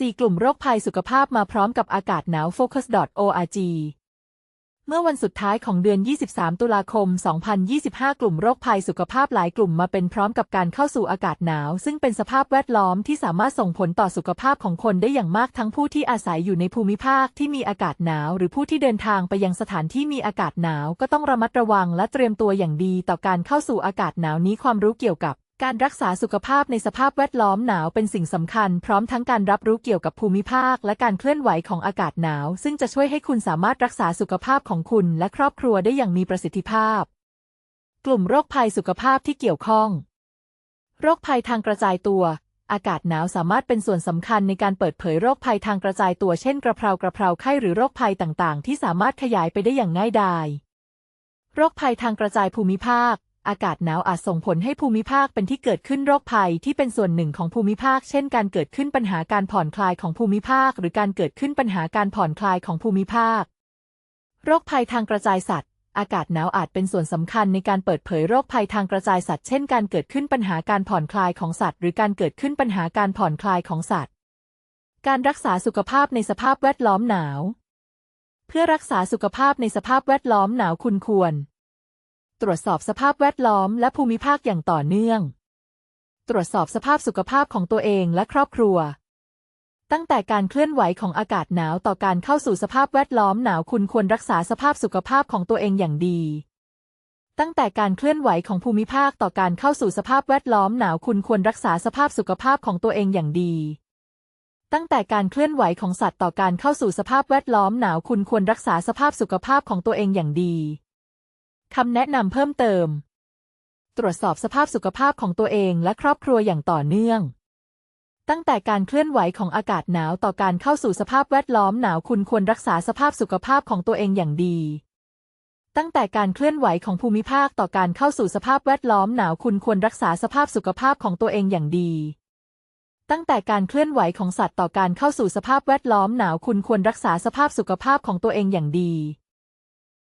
4 กลุ่มโรคภัยสุขภาพมาพร้อมกับอากาศหนาว focus.org เมื่อวันสุดท้ายของเดือน 23 ตุลาคม 2025 กลุ่มโรคภัยสุขภาพหลายกลุ่มมาเป็นพร้อมกับการเข้าสู่อากาศหนาว ซึ่งเป็นสภาพแวดล้อมที่สามารถส่งผลต่อสุขภาพของคนได้อย่างมากทั้งผู้ที่อาศัยอยู่ในภูมิภาคที่มีอากาศหนาว หรือผู้ที่เดินทางไปยังสถานที่มีอากาศหนาว ก็ต้องระมัดระวังและเตรียมตัวอย่างดีต่อการเข้าสู่อากาศหนาวนี้ความรู้เกี่ยวกับ การรักษาสุขภาพในสภาพแวดล้อมหนาวเป็นสิ่งสำคัญ พร้อมทั้งการรับรู้เกี่ยวกับภูมิภาค และการเคลื่อนไหวของอากาศหนาว ซึ่งจะช่วยให้คุณสามารถรักษาสุขภาพของคุณและครอบครัวได้อย่างมีประสิทธิภาพ กลุ่มโรคภัยสุขภาพที่เกี่ยวข้อง โรคภัยทางกระจายตัว อากาศหนาวสามารถเป็นส่วนสำคัญในการเปิดเผยโรคภัยทางกระจายตัวเช่นกระเพรากระเพราไข้หรือโรคภัยต่างๆ ที่สามารถขยายไปได้อย่างง่ายดายโรคภัยทางกระจายภูมิภาค อากาศหนาวอาจส่งผลให้ภูมิภาคเป็นที่เกิดขึ้นโรคภัยที่เป็นส่วนหนึ่งของภูมิภาค เช่น การเกิดขึ้นปัญหาการผ่อนคลายของภูมิภาค หรือการเกิดขึ้นปัญหาการผ่อนคลายของภูมิภาค โรคภัยทางกระจายสัตว์ อากาศหนาวอาจเป็นส่วนสำคัญในการเปิดเผยโรคภัยทางกระจายสัตว์ เช่น การเกิดขึ้นปัญหาการผ่อนคลายของสัตว์ หรือการเกิดขึ้นปัญหาการผ่อนคลายของสัตว์ การรักษาสุขภาพในสภาพแวดล้อมหนาว เพื่อรักษาสุขภาพในสภาพแวดล้อมหนาวคุณควร ตรวจสอบสภาพแวดล้อมและภูมิภาคอย่างต่อเนื่อง ตรวจสอบสภาพสุขภาพของตัวเองและครอบครัว ตั้งแต่การเคลื่อนไหวของอากาศหนาวต่อการเข้าสู่สภาพแวดล้อมหนาวคุณควรรักษาสภาพสุขภาพของตัวเองอย่างดี ตั้งแต่การเคลื่อนไหวของภูมิภาคต่อการเข้าสู่สภาพแวดล้อมหนาวคุณควรรักษาสภาพสุขภาพของตัวเองอย่างดีตั้งแต่การเคลื่อนไหวของสัตว์ต่อการเข้าสู่สภาพแวดล้อมหนาวคุณควรรักษาสภาพสุขภาพของตัวเองอย่างดี คำแนะนำเพิ่มเติม ตรวจสอบสภาพสุขภาพของตัวเองและครอบครัวอย่างต่อเนื่อง ตั้งแต่การเคลื่อนไหวของอากาศหนาวต่อการเข้าสู่สภาพแวดล้อมหนาวคุณควรรักษาสภาพสุขภาพของตัวเองอย่างดี ตั้งแต่การเคลื่อนไหวของภูมิภาคต่อการเข้าสู่สภาพแวดล้อมหนาวคุณควรรักษาสภาพสุขภาพของตัวเองอย่างดีตั้งแต่การเคลื่อนไหวของสัตว์ต่อการเข้าสู่สภาพแวดล้อมหนาวคุณควรรักษาสภาพสุขภาพของตัวเองอย่างดี